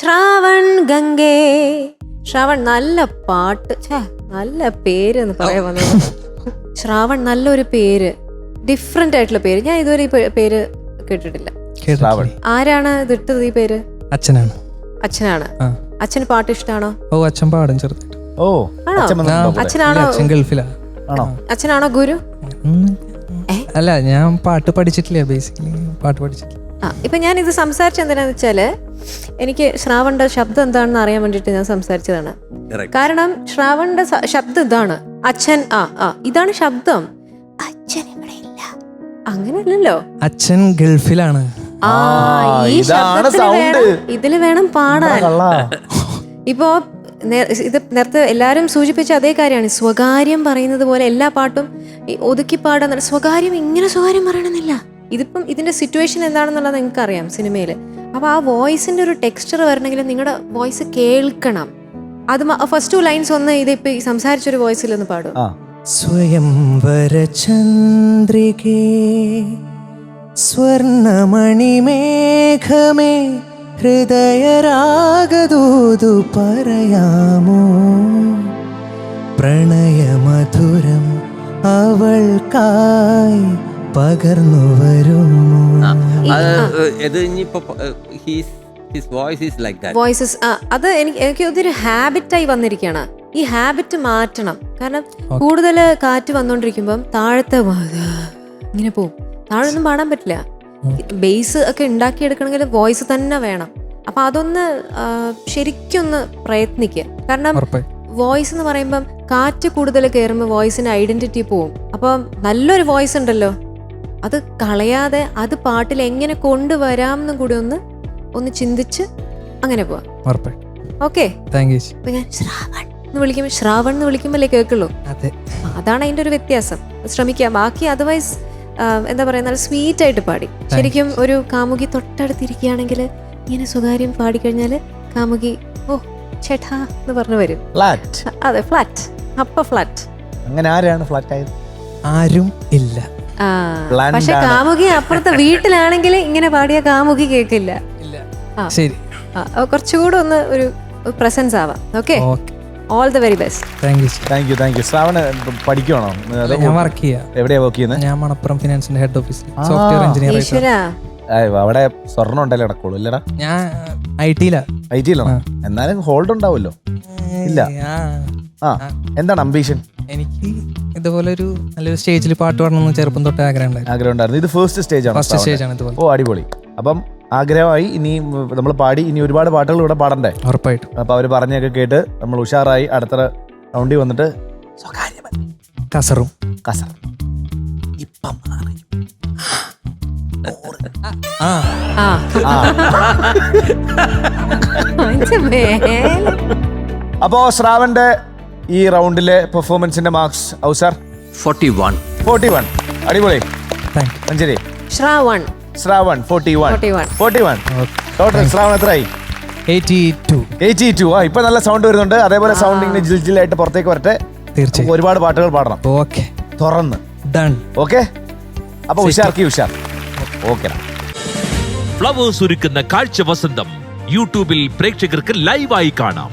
ശ്രാവൺ ഗംഗേ. ശ്രാവൺ നല്ല പാട്ട്. ഛേ, നല്ല പേര് എന്ന് പറയാൻ വന്നത്. ശ്രാവൺ നല്ലൊരു പേര്. ഡിഫറെന്റ് ആയിട്ടുള്ള പേര്. ഞാൻ ഇതുവരെ ഈ പേ- പേര് കേട്ടിട്ടില്ല. ശ്രാവൺ. ആരാണ് ഇത് ഇട്ടത് ഈ പേര്? അച്ഛനാണ്. അച്ഛനാണ്. ആ. അച്ഛന് പാട്ട് ഇഷ്ടമാണോ ഓ അച്ഛൻ പാടും ചെറുതായിട്ട്. ഓ ആണോ? അച്ഛൻ വന്നിട്ടുണ്ടോ കൂടെ? അച്ഛനാണോ? അച്ഛൻ ഗൾഫിലാ. ആണോ? അച്ഛനാണോ ഗുരു? ഉം. ഏ? അല്ല ഞാൻ പാട്ട് പഠിച്ചിട്ടില്ല ബേസിക്കലി പാട്ട് പഠിച്ചിട്ടില്ല. ആ ഇപ്പൊ ഞാൻ ഇത് സംസാരിച്ച എന്തിനാന്ന് വെച്ചാൽ എനിക്ക് ശ്രാവണിന്റെ ശബ്ദം എന്താണെന്ന് അറിയാൻ വേണ്ടിട്ട് ഞാൻ സംസാരിച്ചതാണ്. കാരണം ശ്രാവണിന്റെ ശബ്ദം ഇതാണ്. അച്ഛൻ ആ ആ ഇതാണ് ശബ്ദം. അച്ഛൻ ഇവിടെ ഇല്ല. അങ്ങനെയല്ലല്ലോ. അച്ഛൻ ഗൾഫിലാണ്. ആ ഈ ശബ്ദത്തിന് വേണം ഇതിൽ വേണം പാടാൻ. ഇപ്പോ ഇത് നേരത്തെ എല്ലാരും സൂചിപ്പിച്ച അതേ കാര്യമാണ്. സ്വകാര്യം പറയുന്നത് പോലെ എല്ലാ പാട്ടും ഈ ഒതുക്കി പാടാൻ സ്വകാര്യം ഇങ്ങനെ സ്വകാര്യം പറയണമെന്നില്ല. ഇതിപ്പം ഇതിന്റെ സിറ്റുവേഷൻ എന്താണെന്നുള്ളത് നിങ്ങൾക്ക് അറിയാം സിനിമയിൽ അപ്പൊ ആ വോയിസിന്റെ ഒരു ടെക്സ്ചർ വരണമെങ്കിൽ നിങ്ങളുടെ വോയിസ് കേൾക്കണം. അത് ഫസ്റ്റ് ടു ലൈൻസ് ഒന്ന് ഇതിപ്പോൾ ഈ സംസാരിച്ചൊരു വോയിസിൽ ഒന്ന് പാടും സ്വയം വരചന്ദ്രികേ സ്വർണമണിമേഘമേ ഹൃദയരാഗദൂതു പറയാമോ? പ്രണയമധുരം അവൾക്കായി പകർന്നു വരുമോ? അത് ഇത് ഇനിയിപ്പോ he's his voice is like that voices അത് എനിക്ക് എനിക്ക് ഒത്തിരി ഹാബിറ്റായി വന്നിരിക്കുകയാണ് ഈ ഹാബിറ്റ് മാറ്റണം. കാരണം കൂടുതൽ കാറ്റ് വന്നോണ്ടിരിക്കുമ്പം താഴത്തെ വാ- ഇങ്ങനെ പോവും. താഴെ ഒന്നും പാടാൻ പറ്റില്ല. ബേസ് ഒക്കെ ഉണ്ടാക്കിയെടുക്കണമെങ്കിൽ വോയിസ് തന്നെ വേണം. അപ്പൊ അതൊന്ന് ശരിക്കൊന്ന് പ്രയത്നിക്കുക കാരണം വോയിസ് എന്ന് പറയുമ്പം കാറ്റ് കൂടുതൽ കയറുമ്പോൾ വോയിസിന്റെ ഐഡന്റിറ്റി പോവും. അപ്പം നല്ലൊരു വോയിസ് ഉണ്ടല്ലോ. അത് കളയാതെ അത് പാട്ടിൽ എങ്ങനെ കൊണ്ടുവരാം എന്നും കൂടി ഒന്ന് ഒന്ന് ചിന്തിച്ച് അങ്ങനെ പോവാം. ഓക്കെ എന്ന് വിളിക്കുമ്പോൾ ശ്രാവൺ എന്ന് വിളിക്കുമ്പോഴല്ലേ കേൾക്കുള്ളൂ? അതാണ് അതിന്റെ ഒരു വ്യത്യാസം. ശ്രമിക്കാം. ബാക്കി അതർവൈസ് എന്താ പറയാ നല്ല സ്വീറ്റ് ആയിട്ട് പാടി. ശരിക്കും ഒരു കാമുകി തൊട്ടടുത്തിരിക്കുകയാണെങ്കിൽ ഇങ്ങനെ സ്വകാര്യം പാടിക്കഴിഞ്ഞാൽ കാമുകി ഓ ചേട്ടാ എന്ന് പറഞ്ഞു വരും. ഫ്ലാറ്റ് അതെ ഫ്ലാറ്റ് അപ്പ ഫ്ലാറ്റ് അങ്ങനെ ആരാണ് ഫ്ലാറ്റ് ആയത്? ആരും ഇല്ല. പക്ഷെ. കാമുകി അപ്പുറത്തെ വീട്ടിലാണെങ്കിൽ ഇങ്ങനെ പാടിയ കാമുകി കേൾക്കില്ല. ഇല്ല. ആ. ശരി. കുറച്ചുകൂടെ ഒന്ന് ഒരു പ്രസൻസ് ആവാം. Okay all the very best thank you thank you thank you Shravan ഞാൻ വർക്ക് ചെയ്യാ. എവിടെയാ വർക്ക് ചെയ്യുന്നത് ഞാൻ മണപ്പുറം ഫിനാൻസിന്റെ ഹെഡ് ഓഫീസിൽ സോഫ്റ്റ്വെയർ എഞ്ചിനീയർ അവിടെ സ്വർണം ഉണ്ടല്ലേ നടക്കുള്ളൂ ഇല്ലടാ. ഞാൻ ഐ ടിയിലാ ഐ ടിയിലാണോ എന്നാലും ഹോൾഡ് ഉണ്ടാവുമല്ലോ. ഇല്ല. ആ. എന്താണ് അംബീഷൻ എനിക്ക് ഇതുപോലെ ഒരു നല്ലൊരു സ്റ്റേജിൽ പാട്ട് പാടണമെന്ന് ചെറുപ്പം തൊട്ട് ആഗ്രഹം ഉണ്ടായിരുന്നു ആഗ്രഹം ഉണ്ടായിരുന്നു ഇത് ഫസ്റ്റ് സ്റ്റേജ് ആണ് ഫസ്റ്റ് സ്റ്റേജ് ആണ് ഇതുപോലെ. ഓ അടിപൊളി. അപ്പം ആഗ്രഹമായി ഇനി നമ്മൾ പാടി ഇനി ഒരുപാട് പാട്ടുകൾ ഇവിടെ പാടണ്ടേ? ഉറപ്പായിട്ടും. അപ്പൊ അവർ പറഞ്ഞൊക്കെ കേട്ട് നമ്മൾ ഉഷാറായി അടുത്ത റൗണ്ടിൽ വന്നിട്ട് കസറും. കസർ. ഇപ്പം. ആ. ആ. അപ്പോ ശ്രാവന്റെ ഈ റൗണ്ടിലെ പെർഫോമൻസിന്റെ മാർക്സ് ഔസർ? ഫോർട്ടി വൺ ഫോർട്ടി വൺ അടിപൊളി Manjeri Shravan. Shravan forty one 41. Forty one okay total Shravan എത്രയായി? എയ്റ്റി ടു ആ ഇപ്പൊ നല്ല സൗണ്ട് വരുന്നുണ്ട്. അതേപോലെ സൗണ്ട് ഇങ്ങനെ ജിൽ ജില്ലായിട്ട് പുറത്തേക്ക് വരട്ടെ. തീർച്ചയായും. ഒരുപാട് പാട്ടുകൾ പാടണം. ഓക്കെ തുറന്ന്. ഡൺ ഓക്കെ അപ്പൊ ഉഷാർക്കി ഉഷാർ. ഓക്കെ ഫ്ലവേഴ്സ് ഒരുക്കുന്ന കാഴ്ച വസന്തം. യൂട്യൂബിൽ പ്രേക്ഷകർക്ക് ലൈവായി കാണാം.